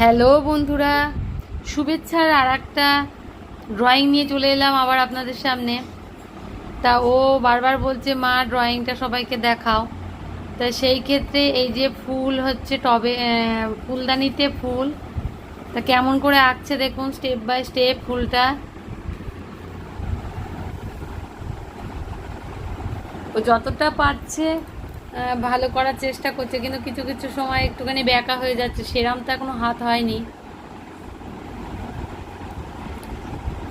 Hello বন্ধুরা, শুভেচ্ছার আর একটা drawing নিয়ে চলে এলাম আবার আপনাদের সামনে। তা ও বারবার বলছে, মা ড্রয়িংটা সবাইকে দেখাও। তা সেই ক্ষেত্রে এই যে ফুল হচ্ছে, টবে ফুলদানিতে ফুল, তা কেমন করে আঁকছে দেখুন স্টেপ বাই স্টেপ ফুলটা। ও যতটা পারছে ভালো করার চেষ্টা করছে কিন্তু কিছু কিছু সময় একটুখানি ব্যাকা হয়ে যাচ্ছে সেরাম তো এখনও হাত হয়নি।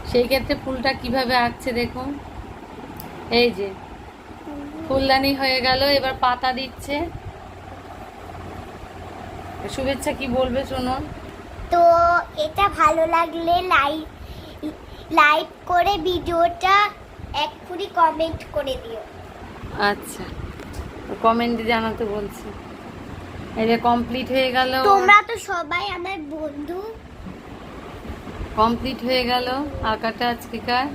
সেই ক্ষেত্রে ফুলটা কীভাবে আঁকছে দেখুন। এই যে ফুলদানি হয়ে গেল এবার পাতা দিচ্ছে। শুভেচ্ছা কি বলবে শুনুন। তো এটা ভালো লাগলে লাইক লাইক করে ভিডিওটা এক্ষুনি কমেন্ট করে দিও। আচ্ছা। কমেন্টে জানাতে বলছি। যে কমপ্লিট হয়ে গেল। তোমরা তো সবাই আমার বন্ধু। কমপ্লিট হয়ে গেল আঁকাটা আজকেকার।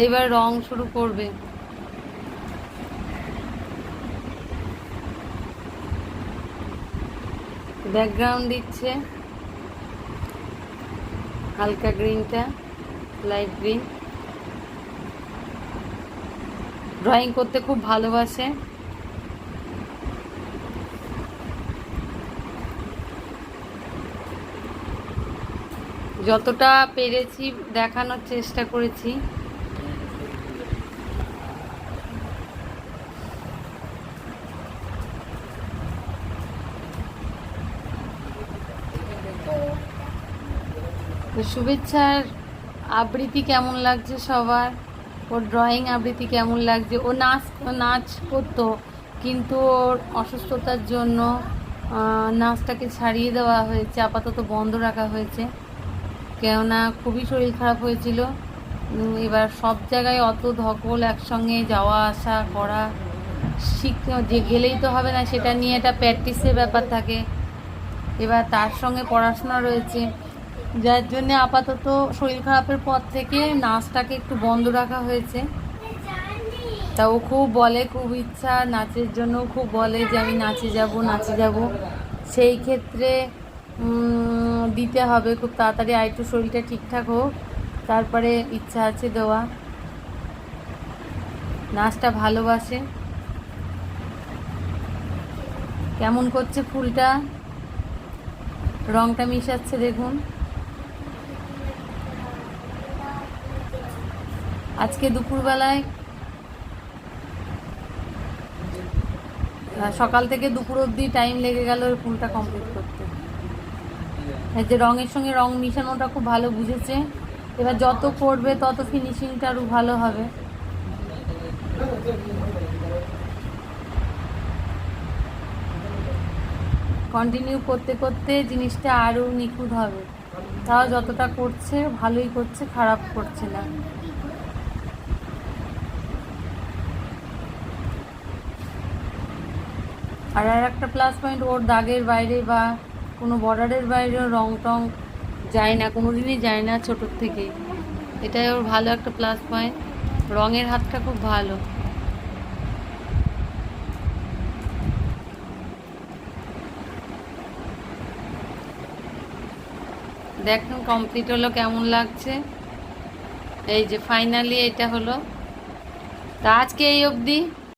এইবার রং শুরু করবে। ব্যাকগ্রাউন্ড দিচ্ছে। হালকা গ্রিনটা লাইট গ্রিন ড্রয়িং করতে খুব ভালোবাসে। যতটা পেরেছি, দেখানোর চেষ্টা করেছি। তো শুভেচ্ছার আবৃত্তি কেমন লাগছে সবার? ওর ড্রয়িং আবৃত্তি কেমন লাগছে? ও নাচ নাচ করতো, কিন্তু ওর অসুস্থতার জন্য নাচটাকে ছাড়িয়ে দেওয়া হয়েছে, আপাতত বন্ধ রাখা হয়েছে। কেননা খুবই শরীর খারাপ হয়েছিল। এবার সব জায়গায় অত ধকল একসঙ্গে যাওয়া, আসা, করা শিখ যে গেলেই তো হবে না, সেটা নিয়ে একটা প্র্যাকটিসের ব্যাপার থাকে। এবার তার সঙ্গে পড়াশোনা রয়েছে। যার জন্যে আপাতত শরীর খারাপের পর থেকে নাচটাকে একটু বন্ধ রাখা হয়েছে। তা ও খুব বলে, খুব ইচ্ছা, নাচের জন্য খুব বলে যে আমি নাচে যাব নাচে যাব। সেই ক্ষেত্রে দিতে হবে, খুব তাড়াতাড়ি, আর একটু শরীরটা ঠিকঠাক হোক। তারপরে ইচ্ছা আছে দেওয়া। নাচটা ভালোবাসে। কেমন করছে ফুলটা? রংটা মিশাচ্ছে, দেখুন। আজকে দুপুরবেলায় সকাল থেকে দুপুর অবধি টাইম লেগে গেল ফুলটা কমপ্লিট করতে। যে রঙের সঙ্গে রং মিশানোটা খুব ভালো বুঝেছে। এবার যত করবে, তত ফিনিশিংটা আরও ভালো হবে। কন্টিনিউ করতে করতে জিনিসটা আরও নিখুঁত হবে। তাও যতটা করছে, ভালোই করছে, খারাপ করছে না। আর আর একটা প্লাস পয়েন্ট ওর দাগের বাইরে বা কোনো বর্ডারের বাইরেও রং টং যায় না কোনো দিনই যায় না ছোটোর থেকে। এটাই ওর ভালো একটা প্লাস পয়েন্ট রঙের হাতটা খুব ভালো। দেখুন কমপ্লিট হলো, কেমন লাগছে? এই যে ফাইনালি এটা হলো। তা আজকে এই অবধি।